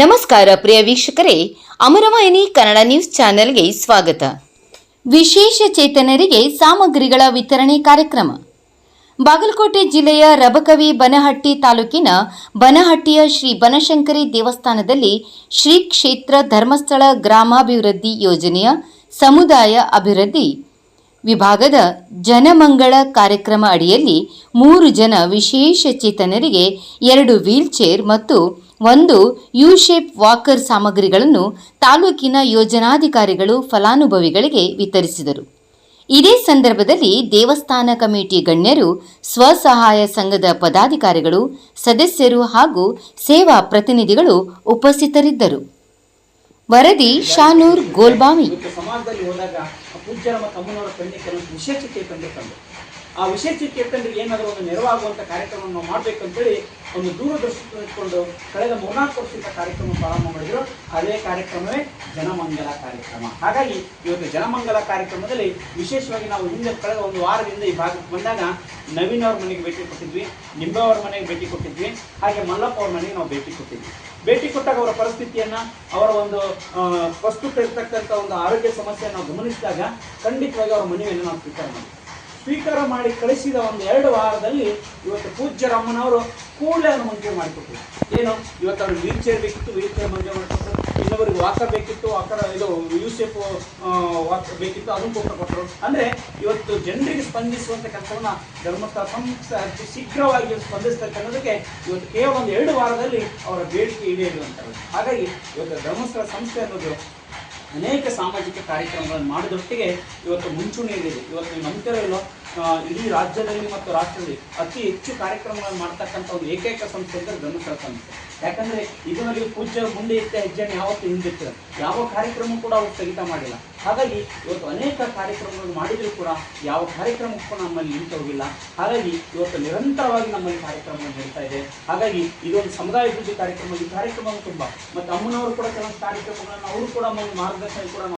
ನಮಸ್ಕಾರ ಪ್ರಿಯ ವೀಕ್ಷಕರೇ, ಅಮರವಾಹಿನಿ ಕನ್ನಡ ನ್ಯೂಸ್ ಚಾನೆಲ್ಗೆ ಸ್ವಾಗತ. ವಿಶೇಷ ಚೇತನರಿಗೆ ಸಾಮಗ್ರಿಗಳ ವಿತರಣೆ ಕಾರ್ಯಕ್ರಮ. ಬಾಗಲಕೋಟೆ ಜಿಲ್ಲೆಯ ರಬಕವಿ ಬನಹಟ್ಟಿ ತಾಲೂಕಿನ ಬನಹಟ್ಟಿಯ ಶ್ರೀ ಬನಶಂಕರಿ ದೇವಸ್ಥಾನದಲ್ಲಿ ಶ್ರೀ ಕ್ಷೇತ್ರ ಧರ್ಮಸ್ಥಳ ಗ್ರಾಮಾಭಿವೃದ್ಧಿ ಯೋಜನೆಯ ಸಮುದಾಯ ಅಭಿವೃದ್ಧಿ ವಿಭಾಗದ ಜನಮಂಗಳ ಕಾರ್ಯಕ್ರಮ ಅಡಿಯಲ್ಲಿ ಮೂರು ಜನ ವಿಶೇಷ ಚೇತನರಿಗೆ ಎರಡು ವೀಲ್ಚೇರ್ ಮತ್ತು ಒಂದು ಯು ಶೇಪ್ ವಾಕರ್ ಸಾಮಗ್ರಿಗಳನ್ನು ತಾಲೂಕಿನ ಯೋಜನಾಧಿಕಾರಿಗಳು ಫಲಾನುಭವಿಗಳಿಗೆ ವಿತರಿಸಿದರು. ಇದೇ ಸಂದರ್ಭದಲ್ಲಿ ದೇವಸ್ಥಾನ ಕಮಿಟಿ ಗಣ್ಯರು, ಸ್ವಸಹಾಯ ಸಂಘದ ಪದಾಧಿಕಾರಿಗಳು, ಸದಸ್ಯರು ಹಾಗೂ ಸೇವಾ ಪ್ರತಿನಿಧಿಗಳು ಉಪಸ್ಥಿತರಿದ್ದರು. ವರದಿ ಶಾನೂರ್ ಗೋಲ್ಬಾವಿ ಸಮಾಜದಲ್ಲಿ ಹೋದಾಗ ಪೂಜ್ಯರ ಮತ್ತು ಅಮ್ಮನವರ ಕಣ್ಣಿಗೆ ಕೆಲವೊಂದು ವಿಶೇಷ ಚೇತನರಿಗೆ ತಂದು. ಆ ವಿಶೇಷ ಚೇತನರಿಗೆ ಏನಾದರೂ ಒಂದು ನೆರವಾಗುವಂಥ ಕಾರ್ಯಕ್ರಮವನ್ನು ನಾವು ಮಾಡಬೇಕಂತೇಳಿ ಒಂದು ದೂರದರ್ಶನ ಇಟ್ಕೊಂಡು ಕಳೆದ ಮೂರ್ನಾಲ್ಕು ವರ್ಷದಿಂದ ಕಾರ್ಯಕ್ರಮ ಪ್ರಾರಂಭ ಮಾಡಿದರು. ಅದೇ ಕಾರ್ಯಕ್ರಮವೇ ಜನಮಂಗಲ ಕಾರ್ಯಕ್ರಮ. ಹಾಗಾಗಿ ಇವತ್ತು ಜನಮಂಗಲ ಕಾರ್ಯಕ್ರಮದಲ್ಲಿ ವಿಶೇಷವಾಗಿ ನಾವು ಹಿಂದೆ ಕಳೆದ ಒಂದು ವಾರದಿಂದ ಈ ಭಾಗಕ್ಕೆ ಬಂದಾಗ ನವೀನ್ ಅವ್ರ ಮನೆಗೆ ಭೇಟಿ ಕೊಟ್ಟಿದ್ವಿ, ನಿಂಬೆ ಅವ್ರ ಮನೆಗೆ ಭೇಟಿ ಕೊಟ್ಟಿದ್ವಿ, ಹಾಗೆ ಮಲ್ಲಪ್ಪ ಅವ್ರ ಮನೆಗೆ ನಾವು ಭೇಟಿ ಕೊಟ್ಟಿದ್ವಿ. ಭೇಟಿ ಕೊಟ್ಟಾಗ ಅವರ ಪರಿಸ್ಥಿತಿಯನ್ನ, ಅವರ ಒಂದು ಪ್ರಸ್ತುತ ಇರ್ತಕ್ಕಂಥ ಒಂದು ಆರೋಗ್ಯ ಸಮಸ್ಯೆಯನ್ನು ನಾವು ಗಮನಿಸಿದಾಗ ಖಂಡಿತವಾಗಿ ಅವರ ಮನವಿಯನ್ನು ನಾವು ಸ್ವೀಕಾರ ಮಾಡಿದ್ವಿ. ಸ್ವೀಕಾರ ಮಾಡಿ ಕಳಿಸಿದ ಒಂದು ಎರಡು ವಾರದಲ್ಲಿ ಇವತ್ತು ಪೂಜ್ಯ ರಾಮನವರು ಕೂಡಲೇ ಅವನು ಮಂಜೂರು ಮಾಡಿಕೊಟ್ರು ಏನು? ಇವತ್ತು ಅವ್ರಿಗೆ ವೀಲ್ ಚೇರ್ ಬೇಕಿತ್ತು ವೀಲ್ ಚೇರ್ ಮಂಜೂರು ಮಾಡಿಕೊಟ್ರು. ಇನ್ನೊಬ್ಬರಿಗೆ ವಾಕರ್ ಬೇಕಿತ್ತು ವಾಕರ್ ಇದು ಯೂಸೆಫ್ ವಾಕರ್ ಬೇಕಿತ್ತು, ಅದನ್ನು ಕೊಟ್ಟು ಕೊಟ್ಟರು ಅಂದರೆ ಇವತ್ತು ಜನರಿಗೆ ಸ್ಪಂದಿಸುವಂಥ ಕೆಲಸವನ್ನು ಧರ್ಮಸ್ಥಳ ಸಂಸ್ಥೆ ಅತಿ ಶೀಘ್ರವಾಗಿ ಸ್ಪಂದಿಸ್ತಕ್ಕನ್ನೋದಕ್ಕೆ ಇವತ್ತು ಕೇವಲ ಒಂದು ಎರಡು ವಾರದಲ್ಲಿ ಅವರ ಬೇಡಿಕೆ ಈಡೇರುವಂಥದ್ದು ಹಾಗಾಗಿ ಇವತ್ತು ಧರ್ಮಸ್ಥಳ ಸಂಸ್ಥೆ ಅನ್ನೋದು ಅನೇಕ ಸಾಮಾಜಿಕ ಕಾರ್ಯಕ್ರಮಗಳನ್ನು ಮಾಡಿದೊಟ್ಟಿಗೆ ಇವತ್ತು ಮುಂಚೂಣಿಯಲ್ಲಿದೆ. ಇವತ್ತು ನೀವು ನಂಬ್ತಿರೋ ಇಡೀ ರಾಜ್ಯದಲ್ಲಿ ಮತ್ತು ರಾಷ್ಟ್ರದಲ್ಲಿ ಅತಿ ಹೆಚ್ಚು ಕಾರ್ಯಕ್ರಮಗಳನ್ನು ಮಾಡ್ತಕ್ಕಂಥ ಒಂದು ಏಕೈಕ ಸಂಸ್ಥೆ ಅಂದರೆ ಧರ್ಮಸ್ಥಳ ಸಂಸ್ಥೆ. ಯಾಕಂದ್ರೆ ಇದರಲ್ಲಿ ಪೂಜ್ಯ ಮುಂದೆ ಇಟ್ಟ ಹೆಜ್ಜೆಯನ್ನು ಯಾವತ್ತೂ ಹಿಂದಿಟ್ಟಿಲ್ಲ ಯಾವ ಕಾರ್ಯಕ್ರಮ ಕೂಡ ಅವರು ಸ್ಥಗಿತ ಮಾಡಿಲ್ಲ. ಹಾಗಾಗಿ ಇವತ್ತು ಅನೇಕ ಕಾರ್ಯಕ್ರಮಗಳನ್ನು ಮಾಡಿದರೂ ಕೂಡ ಯಾವ ಕಾರ್ಯಕ್ರಮಕ್ಕೂ ನಮ್ಮಲ್ಲಿ ನಿಂತು ಹೋಗಿಲ್ಲ ಹಾಗಾಗಿ ಇವತ್ತು ನಿರಂತರವಾಗಿ ನಮ್ಮಲ್ಲಿ ಕಾರ್ಯಕ್ರಮ ನಡೀತಾ ಇದೆ. ಹಾಗಾಗಿ ಇದೊಂದು ಸಮುದಾಯ ಅಭಿವೃದ್ಧಿ ಕಾರ್ಯಕ್ರಮ, ಈ ಕಾರ್ಯಕ್ರಮ ತುಂಬ. ಮತ್ತು ಅಮ್ಮನವರು ಕೂಡ ಕೆಲವೊಂದು ಕಾರ್ಯಕ್ರಮಗಳನ್ನು ಅವರು ಕೂಡ ಮಾರ್ಗದರ್ಶನ ಕೂಡ